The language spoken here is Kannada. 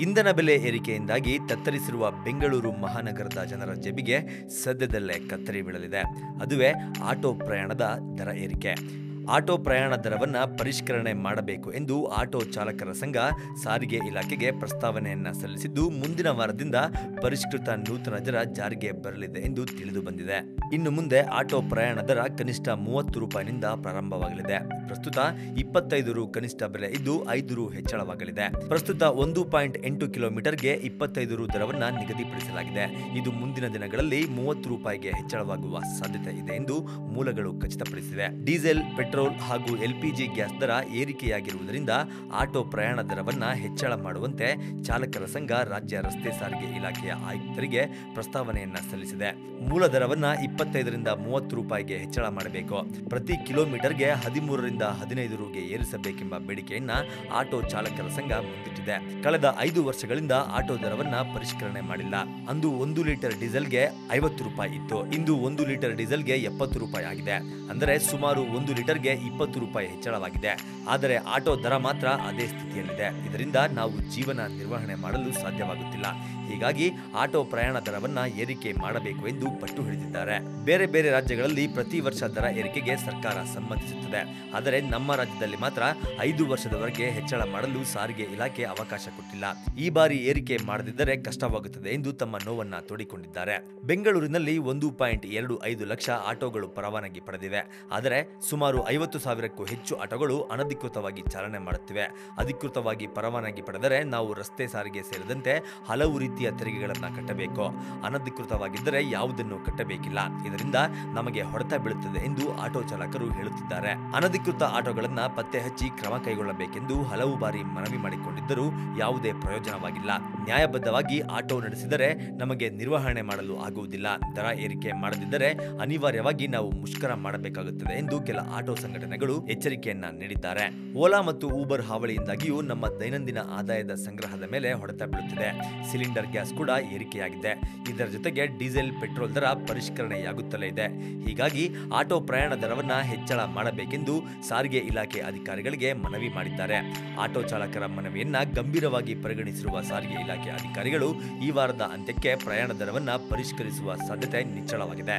ಇಂಧನ ಬೆಲೆ ಏರಿಕೆಯಿಂದಾಗಿ ತತ್ತರಿಸಿರುವ ಬೆಂಗಳೂರು ಮಹಾನಗರದ ಜನರ ಜೆಬಿಗೆ ಸದ್ಯದಲ್ಲೇ ಕತ್ತರಿ ಬೀಳಲಿದೆ. ಅದುವೇ ಆಟೋ ಪ್ರಯಾಣದ ದರ ಏರಿಕೆ. ಆಟೋ ಪ್ರಯಾಣ ದರವನ್ನು ಪರಿಷ್ಕರಣೆ ಮಾಡಬೇಕು ಎಂದು ಆಟೋ ಚಾಲಕರ ಸಂಘ ಸಾರಿಗೆ ಇಲಾಖೆಗೆ ಪ್ರಸ್ತಾವನೆಯನ್ನು ಸಲ್ಲಿಸಿದ್ದು, ಮುಂದಿನ ವಾರದಿಂದ ಪರಿಷ್ಕೃತ ನೂತನ ದರ ಜಾರಿಗೆ ಬರಲಿದೆ ಎಂದು ತಿಳಿದು ಬಂದಿದೆ. ಇನ್ನು ಮುಂದೆ ಆಟೋ ಪ್ರಯಾಣ ದರ ಕನಿಷ್ಠ ಮೂವತ್ತು ರೂಪಾಯಿನಿಂದ ಪ್ರಾರಂಭವಾಗಲಿದೆ. ಪ್ರಸ್ತುತ ಇಪ್ಪತ್ತೈದು ರು ಕನಿಷ್ಠ ಬೆಲೆ ಇದ್ದು, ಐದು ರು ಹೆಚ್ಚಳವಾಗಲಿದೆ. ಪ್ರಸ್ತುತ ಒಂದು ಪಾಯಿಂಟ್ ಎಂಟು ಕಿಲೋಮೀಟರ್ಗೆ ಇಪ್ಪತ್ತೈದು ರು ದರವನ್ನ ನಿಗದಿಪಡಿಸಲಾಗಿದೆ. ಇದು ಮುಂದಿನ ದಿನಗಳಲ್ಲಿ ಮೂವತ್ತು ರೂಪಾಯಿಗೆ ಹೆಚ್ಚಳವಾಗುವ ಸಾಧ್ಯತೆ ಇದೆ ಎಂದು ಮೂಲಗಳು ಖಚಿತಪಡಿಸಿವೆ. ಡೀಸೆಲ್, ಪೆಟ್ರೋಲ್ ಹಾಗೂ ಎಲ್ಪಿಜಿ ಗ್ಯಾಸ್ ದರ ಏರಿಕೆಯಾಗಿರುವುದರಿಂದ ಆಟೋ ಪ್ರಯಾಣ ದರವನ್ನು ಹೆಚ್ಚಳ ಮಾಡುವಂತೆ ಚಾಲಕರ ಸಂಘ ರಾಜ್ಯ ರಸ್ತೆ ಸಾರಿಗೆ ಇಲಾಖೆಯ ಆಯುಕ್ತರಿಗೆ ಪ್ರಸ್ತಾವನೆಯನ್ನ ಸಲ್ಲಿಸಿದೆ. ಮೂಲ ದರವನ್ನು ಇಪ್ಪತ್ತೈದರಿಂದ ಮೂವತ್ತು ರೂಪಾಯಿಗೆ ಹೆಚ್ಚಳ ಮಾಡಬೇಕು. ಪ್ರತಿ ಕಿಲೋಮೀಟರ್ಗೆ ಹದಿಮೂರರಿಂದ ಹದಿನೈದು ರುಗೆ ಏರಿಸಬೇಕೆಂಬ ಬೇಡಿಕೆಯನ್ನ ಆಟೋ ಚಾಲಕರ ಸಂಘ ಮುಂದಿಟ್ಟಿದೆ. ಕಳೆದ ಐದು ವರ್ಷಗಳಿಂದ ಆಟೋ ದರವನ್ನ ಪರಿಷ್ಕರಣೆ ಮಾಡಿಲ್ಲ. ಅಂದು ಒಂದು ಲೀಟರ್ ಡೀಸೆಲ್ಗೆ ಐವತ್ತು ರೂಪಾಯಿ ಇತ್ತು. ಇಂದು ಒಂದು ಲೀಟರ್ ಡೀಸೆಲ್ಗೆ ಎಪ್ಪತ್ತು ರೂಪಾಯಿ ಆಗಿದೆ. ಅಂದರೆ ಸುಮಾರು ಒಂದು ಲೀಟರ್ಗೆ ಇಪ್ಪತ್ತು ರೂಪಾಯಿ ಹೆಚ್ಚಳವಾಗಿದೆ. ಆದರೆ ಆಟೋ ದರ ಮಾತ್ರ ಅದೇ ಸ್ಥಿತಿಯಲ್ಲಿದೆ. ಇದರಿಂದ ನಾವು ಜೀವನ ನಿರ್ವಹಣೆ ಮಾಡಲು ಸಾಧ್ಯವಾಗುತ್ತಿಲ್ಲ. ಹೀಗಾಗಿ ಆಟೋ ಪ್ರಯಾಣ ದರವನ್ನ ಏರಿಕೆ ಮಾಡಬೇಕು ಎಂದು ಪಟ್ಟು ಹಿಡಿದಿದ್ದಾರೆ. ಬೇರೆ ಬೇರೆ ರಾಜ್ಯಗಳಲ್ಲಿ ಪ್ರತಿ ವರ್ಷ ದರ ಏರಿಕೆಗೆ ಸರ್ಕಾರ ಸಮ್ಮತಿಸುತ್ತದೆ. ಆದರೆ ನಮ್ಮ ರಾಜ್ಯದಲ್ಲಿ ಮಾತ್ರ ಐದು ವರ್ಷದವರೆಗೆ ಹೆಚ್ಚಳ ಮಾಡಲು ಸಾರಿಗೆ ಇಲಾಖೆ ಅವಕಾಶ ಕೊಟ್ಟಿಲ್ಲ. ಈ ಬಾರಿ ಏರಿಕೆ ಮಾಡದಿದ್ದರೆ ಕಷ್ಟವಾಗುತ್ತದೆ ಎಂದು ತಮ್ಮ ನೋವನ್ನ ತೋಡಿಕೊಂಡಿದ್ದಾರೆ. ಬೆಂಗಳೂರಿನಲ್ಲಿ ಒಂದು ಪಾಯಿಂಟ್ ಎರಡು ಐದು ಲಕ್ಷ ಆಟೋಗಳು ಪರವಾನಗಿ ಪಡೆದಿವೆ. ಆದರೆ ಸುಮಾರು ಐವತ್ತು ಸಾವಿರಕ್ಕೂ ಹೆಚ್ಚು ಆಟೋಗಳು ಅನಧಿಕೃತವಾಗಿ ಚಾಲನೆ ಮಾಡುತ್ತಿವೆ. ಅಧಿಕೃತವಾಗಿ ಪರವಾನಗಿ ಪಡೆದರೆ ನಾವು ರಸ್ತೆ ಸಾರಿಗೆ ಸೇರಿದಂತೆ ಹಲವು ರೀತಿಯ ತೆರಿಗೆಗಳನ್ನು ಕಟ್ಟಬೇಕು. ಅನಧಿಕೃತವಾಗಿದ್ದರೆ ಯಾವುದನ್ನು ಕಟ್ಟಬೇಕಿಲ್ಲ. ಇದರಿಂದ ನಮಗೆ ಹೊಡೆತ ಬೀಳುತ್ತದೆ ಎಂದು ಆಟೋ ಚಾಲಕರು ಹೇಳುತ್ತಿದ್ದಾರೆ. ಅನಧಿಕೃತ ಆಟೋಗಳನ್ನು ಪತ್ತೆ ಹಚ್ಚಿ ಕ್ರಮ ಕೈಗೊಳ್ಳಬೇಕೆಂದು ಹಲವು ಬಾರಿ ಮನವಿ ಮಾಡಿಕೊಂಡಿದ್ದರೂ ಯಾವುದೇ ಪ್ರಯೋಜನವಾಗಿಲ್ಲ. ನ್ಯಾಯಬದ್ಧವಾಗಿ ಆಟೋ ನಡೆಸಿದರೆ ನಮಗೆ ನಿರ್ವಹಣೆ ಮಾಡಲು ಆಗುವುದಿಲ್ಲ. ದರ ಏರಿಕೆ ಮಾಡದಿದ್ದರೆ ಅನಿವಾರ್ಯವಾಗಿ ನಾವು ಮುಷ್ಕರ ಮಾಡಬೇಕಾಗುತ್ತದೆ ಎಂದು ಕೆಲ ಆಟೋ ಸಂಘಟನೆಗಳು ಎಚ್ಚರಿಕೆಯನ್ನ ನೀಡಿದ್ದಾರೆ. ಓಲಾ ಮತ್ತು ಊಬರ್ ಹಾವಳಿಯಿಂದಾಗಿಯೂ ನಮ್ಮ ದೈನಂದಿನ ಆದಾಯದ ಸಂಗ್ರಹದ ಮೇಲೆ ಹೊಡೆತ ಬೀಳುತ್ತಿದೆ. ಸಿಲಿಂಡರ್ ಗ್ಯಾಸ್ ಕೂಡ ಏರಿಕೆಯಾಗಿದೆ. ಇದರ ಜೊತೆಗೆ ಡೀಸೆಲ್, ಪೆಟ್ರೋಲ್ ದರ ಪರಿಷ್ಕರಣೆಯಾಗುತ್ತಲೇ ಇದೆ. ಹೀಗಾಗಿ ಆಟೋ ಪ್ರಯಾಣ ದರವನ್ನು ಹೆಚ್ಚಳ ಮಾಡಬೇಕೆಂದು ಸಾರಿಗೆ ಇಲಾಖೆ ಅಧಿಕಾರಿಗಳಿಗೆ ಮನವಿ ಮಾಡಿದ್ದಾರೆ. ಆಟೋ ಚಾಲಕರ ಮನವಿಯನ್ನ ಗಂಭೀರವಾಗಿ ಪರಿಗಣಿಸಿರುವ ಸಾರಿಗೆ ಇಲಾಖೆ ಅಧಿಕಾರಿಗಳು ಈ ವಾರದ ಅಂತ್ಯಕ್ಕೆ ಪ್ರಯಾಣ ದರವನ್ನು ಪರಿಷ್ಕರಿಸುವ ಸಾಧ್ಯತೆ ನಿಚ್ಚಳವಾಗಿದೆ.